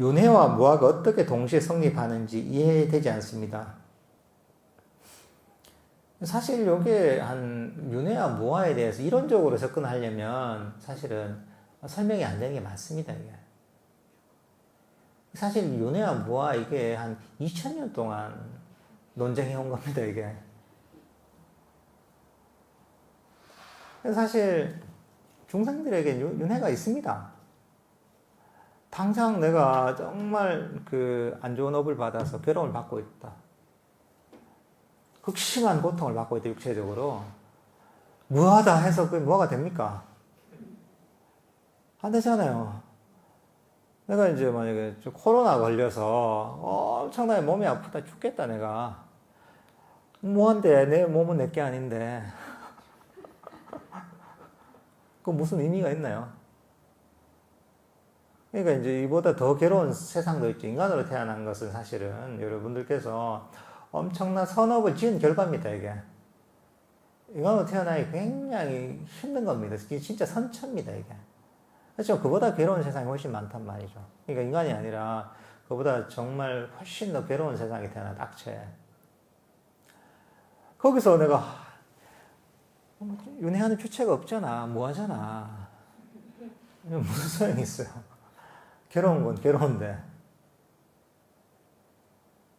윤회와 무화가 어떻게 동시에 성립하는지 이해되지 않습니다. 사실 이게 한 윤회와 무화에 대해서 이론적으로 접근하려면 사실은 설명이 안 되는 게 많습니다. 이게. 사실 윤회와 무화 이게 한 2000년 동안 논쟁해 온 겁니다. 이게. 사실 중생들에게 윤- 윤회가 있습니다. 당장 내가 정말 그 안 좋은 업을 받아서 괴로움을 받고 있다. 극심한 고통을 받고 있다, 육체적으로. 무하다 해서 그게 뭐가 됩니까? 안 되잖아요. 내가 이제 만약에 좀 코로나 걸려서 엄청나게 몸이 아프다, 죽겠다, 내가. 뭐한데, 내 몸은 내 게 아닌데. 그 무슨 의미가 있나요? 그러니까 이제 이보다 더 괴로운 세상도 있죠. 인간으로 태어난 것은 사실은 여러분들께서 엄청난 선업을 지은 결과입니다, 이게. 인간으로 태어나기 굉장히 힘든 겁니다. 진짜 선천입니다, 이게. 그렇죠. 그보다 괴로운 세상이 훨씬 많단 말이죠. 그러니까 인간이 아니라 그보다 정말 훨씬 더 괴로운 세상에 태어난 악체. 거기서 내가 윤회하는 주체가 없잖아. 뭐 하잖아. 무슨 소용이 있어요. 괴로운 건 괴로운데.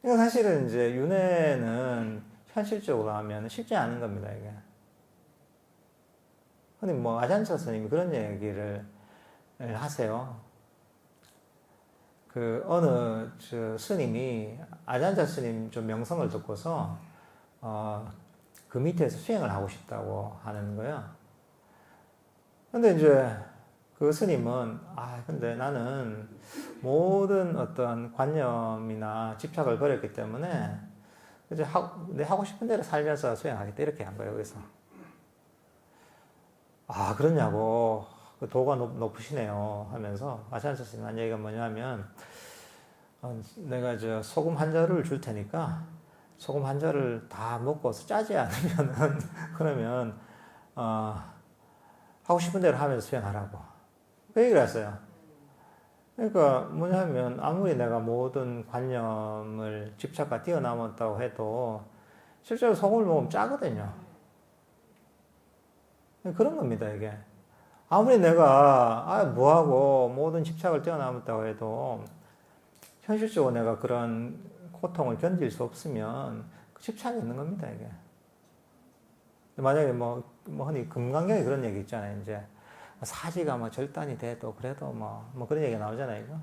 그러니까 사실은 이제 윤회는 현실적으로 하면 쉽지 않은 겁니다, 이게. 근데 뭐 아잔차 스님이 그런 얘기를 하세요. 그 어느 저 스님이 아잔자 스님 좀 명성을 듣고서 어, 그 밑에서 수행을 하고 싶다고 하는 거예요. 근데 이제 그 스님은 아 근데 나는 모든 어떤 관념이나 집착을 버렸기 때문에 이제 하, 내 하고 싶은 대로 살면서 수행하겠다. 이렇게 한 거예요. 그래서. 아 그러냐고. 그 도가 높, 높으시네요 하면서 아찬스 스님 한 얘기가 뭐냐면 어, 내가 저 소금 한 자루를 줄 테니까 소금 한 자를 다 먹고서 짜지 않으면은 그러면 어, 하고 싶은 대로 하면서 수행하라고 그 했어요. 그러니까 뭐냐면 아무리 내가 모든 관념을 집착과 뛰어넘었다고 해도 실제로 소금을 먹으면 짜거든요. 그런 겁니다 이게. 아무리 내가 아 뭐하고 모든 집착을 뛰어넘었다고 해도 현실적으로 내가 그런 고통을 견딜 수 없으면 그 집착이 있는 겁니다, 이게. 만약에 뭐, 뭐, 흔히 금강경에 그런 얘기 있잖아요, 이제. 사지가 뭐 절단이 돼도 그래도 뭐, 뭐 그런 얘기가 나오잖아요, 이거.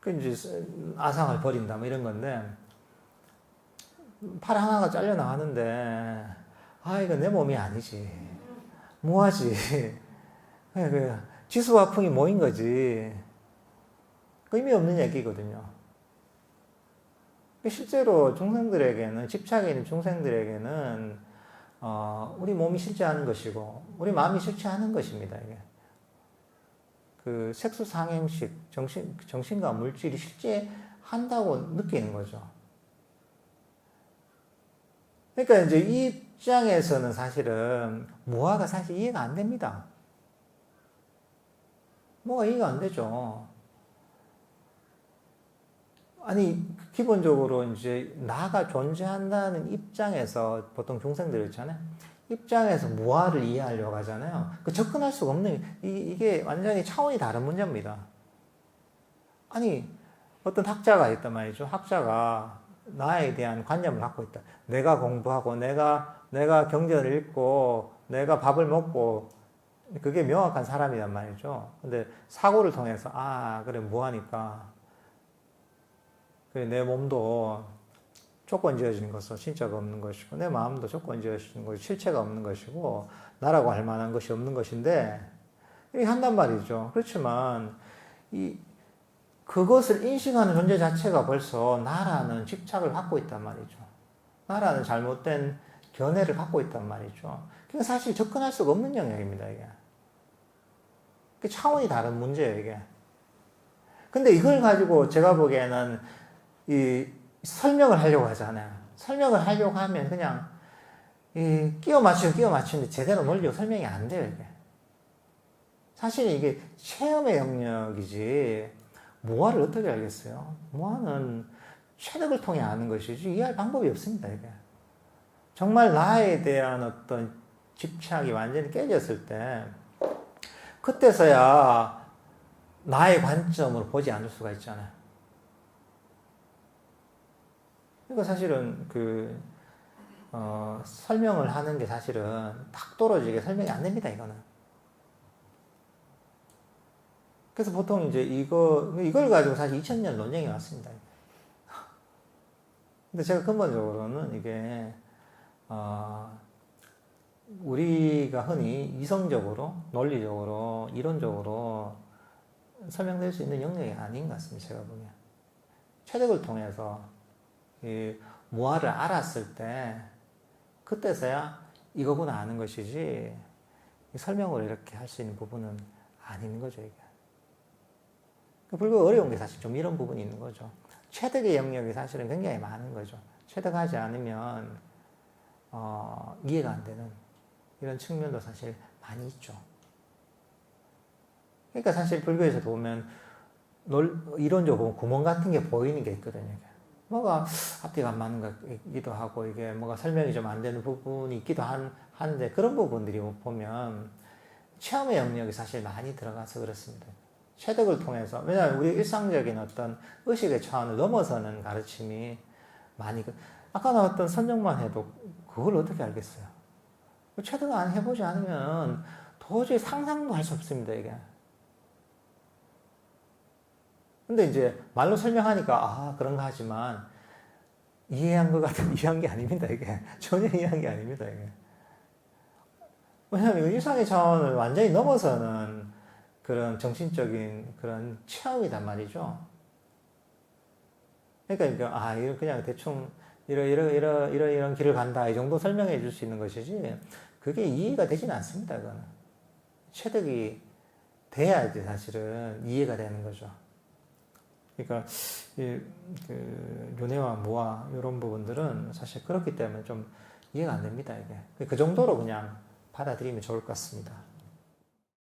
그 이제 아상을 버린다, 뭐 이런 건데, 팔 하나가 잘려 나가는데, 아, 이거 내 몸이 아니지. 뭐하지. 그, 지수와 풍이 모인 거지. 의미 없는 얘기거든요. 실제로 중생들에게는 집착에 있는 중생들에게는 어, 우리 몸이 싫지 않은 것이고 우리 마음이 싫지 않은 것입니다. 이게 그 색수 상행식 정신 정신과 물질이 실제 한다고 느끼는 거죠. 그러니까 이제 이 입장에서는 사실은 무화가 사실 이해가 안 됩니다. 뭐가 이해가 안 되죠. 아니 기본적으로 이제 나가 존재한다는 입장에서 보통 중생들 있잖아요. 입장에서 무아를 이해하려고 하잖아요. 그 접근할 수가 없는 이, 게 완전히 차원이 다른 문제입니다. 아니 어떤 학자가 있단 말이죠. 학자가 나에 대한 관념을 갖고 있다. 내가 공부하고 내가 내가 경전을 읽고 내가 밥을 먹고 그게 명확한 사람이란 말이죠. 근데 사고를 통해서 아 그래 무하니까 내 몸도 조건 지어진 것은 진짜가 없는 것이고 내 마음도 조건 지어진 것이 실체가 없는 것이고 나라고 할 만한 것이 없는 것인데 이렇게 한단 말이죠. 그렇지만 이 그것을 인식하는 존재 자체가 벌써 나라는 집착을 갖고 있단 말이죠. 나라는 잘못된 견해를 갖고 있단 말이죠. 그게 사실 접근할 수가 없는 영역입니다, 이게. 그 차원이 다른 문제예요, 이게. 근데 이걸 가지고 제가 보기에는 이 설명을 하려고 하잖아요. 설명을 하려고 하면 그냥 이 끼워 맞추고 끼워 맞추는데 제대로 논리로 설명이 안 돼요, 이게. 사실 이게 체험의 영역이지 무아를 어떻게 알겠어요? 무아는 체득을 통해 아는 것이지 이해할 방법이 없습니다. 이게 정말 나에 대한 어떤 집착이 완전히 깨졌을 때 그때서야 나의 관점으로 보지 않을 수가 있잖아요. 그러니까 사실은 그 어, 설명을 하는 게 사실은 딱 떨어지게 설명이 안 됩니다. 이거는. 그래서 보통 이제 이거 이걸 가지고 사실 2000년 논쟁이 왔습니다. 근데 제가 근본적으로는 이게 어, 우리가 흔히 이성적으로, 논리적으로, 이론적으로 설명될 수 있는 영역이 아닌 것 같습니다. 제가 보기엔. 체득을 통해서 이 무아를 알았을 때 그때서야 이거구나 아는 것이지 이 설명으로 이렇게 할 수 있는 부분은 아닌 거죠, 이게. 불교 어려운 게 사실 좀 이런 부분이 있는 거죠. 체득의 영역이 사실은 굉장히 많은 거죠. 체득하지 않으면 어, 이해가 안 되는 이런 측면도 사실 많이 있죠. 그러니까 사실 불교에서 보면 논, 이론적으로 구멍 같은 게 보이는 게 있거든요. 뭐가 앞뒤가 안 맞는 것이기도 하고 이게 뭐가 설명이 좀 안 되는 부분이 있기도 한, 한데 그런 부분들이 보면 체험의 영역이 사실 많이 들어가서 그렇습니다. 체득을 통해서 왜냐하면 우리 일상적인 어떤 의식의 차원을 넘어서는 가르침이 많이 그- 아까 나왔던 선정만 해도 그걸 어떻게 알겠어요? 체득 안 해보지 않으면 도저히 상상도 할 수 없습니다 이게. 근데 이제 말로 설명하니까 아 그런가 하지만 이해한 것 같은 이해한 게 아닙니다 이게 전혀 이해한 게 아닙니다 이게. 왜냐하면 일상의 차원을 완전히 넘어서는 그런 정신적인 그런 체험이단 말이죠. 그러니까 아, 이거 그냥 대충 이러 이러 이러 이러 이런 길을 간다 이 정도 설명해 줄 수 있는 것이지 그게 이해가 되지는 않습니다. 그거는 체득이 돼야지 사실은 이해가 되는 거죠. 그러니까 이, 그 윤회와 무와 이런 부분들은 사실 그렇기 때문에 좀 이해가 안 됩니다. 이게 그 정도로 그냥 받아들이면 좋을 것 같습니다.